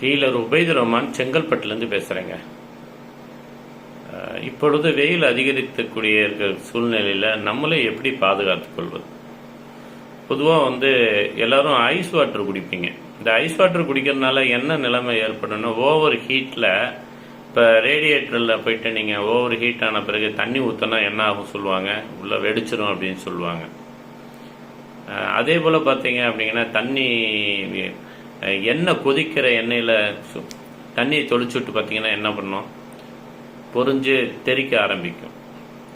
Healer Ubaid Rahman செங்கல்பட்டுலேருந்து பேசுகிறேங்க இப்பொழுது வெயில் அதிகரிக்கக்கூடிய இருக்கிற சூழ்நிலையில் நம்மளே எப்படி பாதுகாத்துக் கொள்வது? பொதுவாக வந்து எல்லாரும் ஐஸ் வாட்டர் குடிப்பீங்க. இந்த ஐஸ் வாட்டர் குடிக்கிறதுனால என்ன நிலைமை ஏற்படும்னா ஓவர் ஹீட்டில் இப்போ ரேடியேட்டரில் போயிட்டு நீங்கள் ஓவர் ஹீட் ஆன பிறகு தண்ணி ஊற்றினா என்ன ஆகும் சொல்லுவாங்க? உள்ளே வெடிச்சிடும் அப்படின்னு சொல்லுவாங்க. அதே போல் பார்த்தீங்க அப்படிங்கன்னா தண்ணி எண்ணெய் கொதிக்கிற எண்ணெயில் சு- தண்ணியை தொளிச்சுட்டு பார்த்தீங்கன்னா என்ன பண்ணும்? பொறிஞ்சு தெறிக்க ஆரம்பிக்கும்.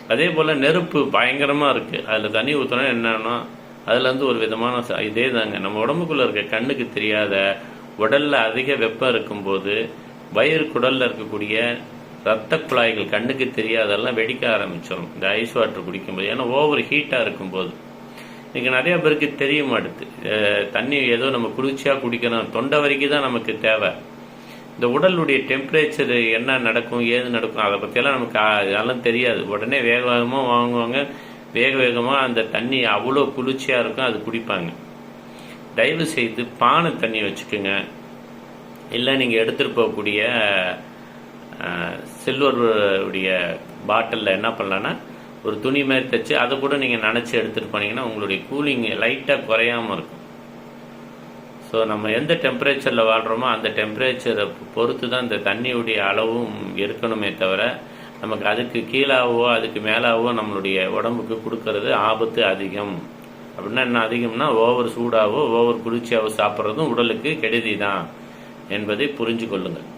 அதே போல் நெருப்பு பயங்கரமாக இருக்குது அதில் தண்ணி ஊற்றினா என்னன்னா அதுலேருந்து ஒரு விதமான இதே தாங்க. நம்ம உடம்புக்குள்ளே இருக்க கண்ணுக்கு தெரியாத உடலில் அதிக வெப்பம் இருக்கும்போது வயிறு குடலில் இருக்கக்கூடிய ரத்த குழாய்கள் கண்ணுக்கு தெரியாதெல்லாம் வெடிக்க ஆரம்பிச்சிடும் இந்த ஐஸ் வாட்டர் குடிக்கும்போது. ஏன்னா ஓவர் ஹீட்டாக இருக்கும்போது. இன்றைக்கி நிறைய பேருக்கு தெரிய மாட்டுது தண்ணி ஏதோ நம்ம குளிர்ச்சியாக குடிக்கணும். தொண்டை வரைக்கும் தான் நமக்கு தேவை. இந்த உடலுடைய டெம்பரேச்சர் என்ன நடக்கும் ஏது நடக்கும் அதை பற்றியெல்லாம் நமக்கு அதெல்லாம் தெரியாது. உடனே வேக வேகமாக வாங்குவாங்க. வேக வேகமாக அந்த தண்ணி அவ்வளோ குளிர்ச்சியாக இருக்கும் அது குடிப்பாங்க. தயவு செய்து பானை தண்ணி வச்சுக்கோங்க. இல்லை நீங்கள் எடுத்துகிட்டு போகக்கூடிய சில்வர் உடைய பாட்டிலில் என்ன பண்ணலான்னா ஒரு துணி மாதிரி தைச்சு அதை கூட நீங்கள் நினச்சி எடுத்துகிட்டு போனீங்கன்னா உங்களுடைய கூலிங் லைட்டாக குறையாமல் இருக்கும். ஸோ நம்ம எந்த டெம்பரேச்சரில் வாழ்கிறோமோ அந்த டெம்பரேச்சரை பொறுத்து தான் இந்த தண்ணியுடைய அளவும் இருக்கணுமே தவிர நமக்கு அதுக்கு கீழாவோ அதுக்கு மேலாவோ நம்மளுடைய உடம்புக்கு கொடுக்கறது ஆபத்து அதிகம். அப்படின்னா என்ன அதிகம்னா ஓவர் சூடாகவோ ஓவர் குளிர்ச்சியாகவோ சாப்பிட்றதும் உடலுக்கு கெடுதி தான் என்பதை புரிஞ்சு கொள்ளுங்கள்